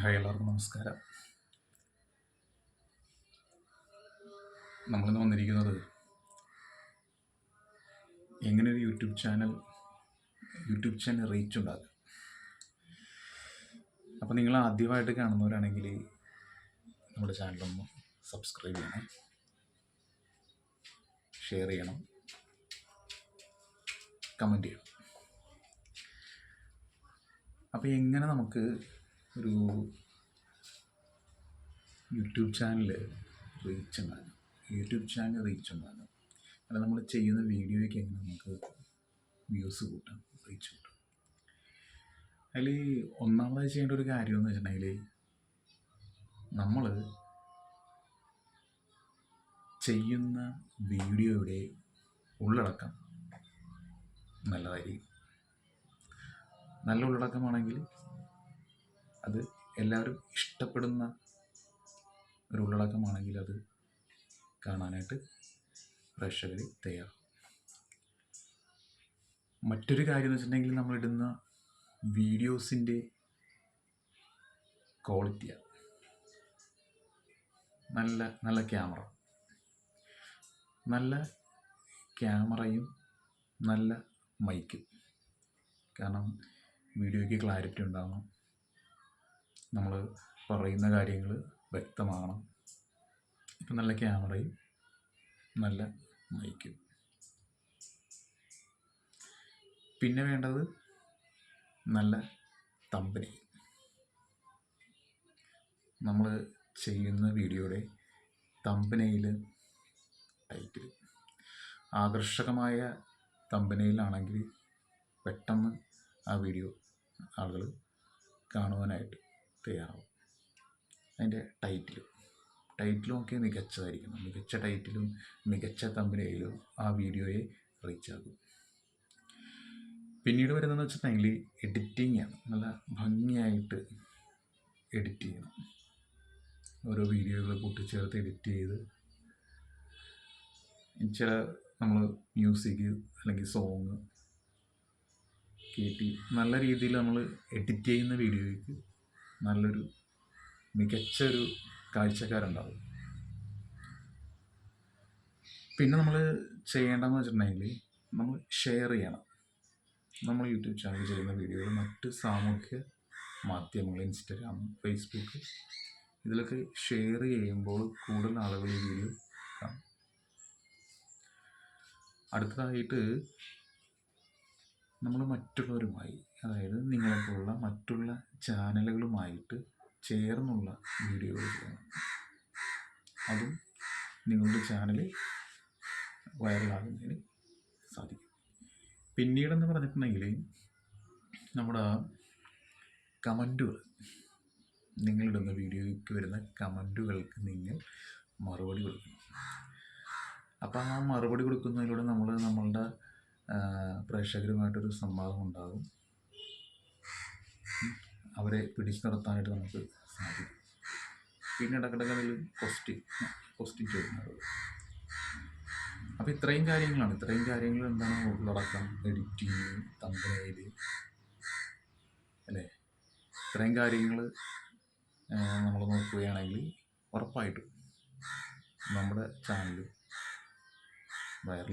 Hi എല്ലാവർക്കും നമസ്കാരം. നമ്മളിന്ന് വന്നിരിക്കുന്നത് എങ്ങനെ ഒരു YouTube channel YouTube channel reach ഉണ്ടാക്കുക അപ്പോൾ നിങ്ങൾ ആദ്യമായിട്ട് കാണുന്നവരാണെങ്കിൽ നമ്മുടെ ചാനലൊന്ന് സബ്സ്ക്രൈബ് ചെയ്യണം. ഷെയർ ചെയ്യണം. കമന്റ് ചെയ്യണം. അപ്പോൾ എങ്ങനെ നമുക്ക് ഒരു യൂട്യൂബ് ചാനൽ റീച്ച് ഉണ്ടാകും. യൂട്യൂബ് ചാനൽ റീച്ച് ഉണ്ടാകും. അല്ല നമ്മൾ ചെയ്യുന്ന വീഡിയോയ്ക്ക് എങ്ങനെ നമുക്ക് വ്യൂസ് കൂട്ടാം റീച്ച് കൂട്ടാം? അതിൽ ഒന്നാമതായി ചെയ്യേണ്ട ഒരു കാര്യം എന്ന് വെച്ചിട്ടുണ്ടെങ്കിൽ നമ്മൾ ചെയ്യുന്ന വീഡിയോയുടെ ഉള്ളടക്കം നല്ലതായിരിക്കും. നല്ല ഉള്ളടക്കമാണെങ്കിൽ അത് എല്ലാവരും ഇഷ്ടപ്പെടുന്ന ഒരു ഉള്ളടക്കമാണെങ്കിൽ അത് കാണാനായിട്ട് പ്രേക്ഷകർ തയ്യാറാവും മറ്റൊരു കാര്യം എന്ന് വെച്ചിട്ടുണ്ടെങ്കിൽ നമ്മളിടുന്ന വീഡിയോസിന്റെ ക്വാളിറ്റിയാണ് നല്ല നല്ല ക്യാമറ. നല്ല ക്യാമറയും നല്ല മൈക്കും. കാരണം വീഡിയോയ്ക്ക് ക്ലാരിറ്റി ഉണ്ടാവണം. നമ്മൾ പറയുന്ന കാര്യങ്ങൾ വ്യക്തമാണ് ഇപ്പം നല്ല ക്യാമറയും നല്ല മൈക്കും. പിന്നെ വേണ്ടത് നല്ല തമ്പനി. നമ്മൾ ചെയ്യുന്ന വീഡിയോയുടെ തമ്പനയിൽ ടൈറ്റിൽ ആകർഷകമായ തമ്പനയിലാണെങ്കിൽ പെട്ടെന്ന് ആ വീഡിയോ ആളുകൾ കാണുവാനായിട്ട് തയ്യാറാവും അതിന്റെ ടൈറ്റിൽ ടൈറ്റിലും ഒക്കെ മികച്ചതായിരിക്കണം. മികച്ച ടൈറ്റിലും മികച്ച തമ്പനയിലും ആ വീഡിയോയെ റീച്ച് ആകും പിന്നീട് വരുന്നതെന്ന് വെച്ചിട്ടുണ്ടെങ്കിൽ എഡിറ്റിംഗ് ആണ്. നല്ല ഭംഗിയായിട്ട് എഡിറ്റ് ചെയ്യണം. ഓരോ വീഡിയോകൾ കൂട്ടിച്ചേർത്ത് എഡിറ്റ് ചെയ്ത് ചില നമ്മൾ മ്യൂസിക് അല്ലെങ്കിൽ സോങ് കയറ്റി നല്ല രീതിയിൽ നമ്മൾ എഡിറ്റ് ചെയ്യുന്ന വീഡിയോയ്ക്ക് നല്ലൊരു മികച്ചൊരു കാഴ്ചക്കാരുണ്ടാവും. പിന്നെ നമ്മൾ ചെയ്യേണ്ടതെന്ന് വെച്ചിട്ടുണ്ടെങ്കിൽ നമ്മൾ ഷെയർ ചെയ്യണം. നമ്മൾ യൂട്യൂബ് ചാനൽ ചെയ്യുന്ന വീഡിയോകൾ മറ്റ് സാമൂഹ്യ മാധ്യമങ്ങൾ ഇൻസ്റ്റഗ്രാം ഫേസ്ബുക്ക് ഇതിലൊക്കെ ഷെയർ ചെയ്യുമ്പോൾ കൂടുതൽ ആളുകൾ ഈ വീഡിയോ കാണും. അടുത്തതായിട്ട് നമ്മൾ മറ്റുള്ളവരുമായി അതായത് നിങ്ങളെപ്പോലുള്ള മറ്റുള്ള ചാനലുകളുമായിട്ട് ചേർന്നുള്ള വീഡിയോകൾ ചെയ്യണം അതും നിങ്ങളുടെ ചാനൽ വൈറലാകുന്നതിന് സാധിക്കും. പിന്നീടെന്ന് പറഞ്ഞിട്ടുണ്ടെങ്കിൽ നമ്മുടെ കമന്റുകൾ നിങ്ങളിടുന്ന വീഡിയോയ്ക്ക് വരുന്ന കമന്റുകൾക്ക് നിങ്ങൾ മറുപടി കൊടുക്കണം. അപ്പോൾ ആ മറുപടി കൊടുക്കുന്നതിലൂടെ നമ്മൾ നമ്മളുടെ പ്രേക്ഷകരുമായിട്ടൊരു സംവാദം ഉണ്ടാകും. അവരെ പിടിച്ചു നിർത്താനായിട്ട് നമുക്ക് സാധിക്കും. പിന്നെ ഇടക്കിടക്ക് അതിൽ ക്വസ്റ്റ്യൻ ക്വസ്റ്റ്യൻ ചോദിക്കുന്നത്. അപ്പോൾ ഇത്രയും കാര്യങ്ങളാണ്. ഇത്രയും കാര്യങ്ങൾ എന്താണ് ഉള്ളടക്കം? എഡിറ്റിങ് തമ്പനയിൽ അല്ലേ? ഇത്രയും കാര്യങ്ങൾ നമ്മൾ നോക്കുകയാണെങ്കിൽ ഉറപ്പായിട്ടും നമ്മുടെ ചാനൽ വൈറൽ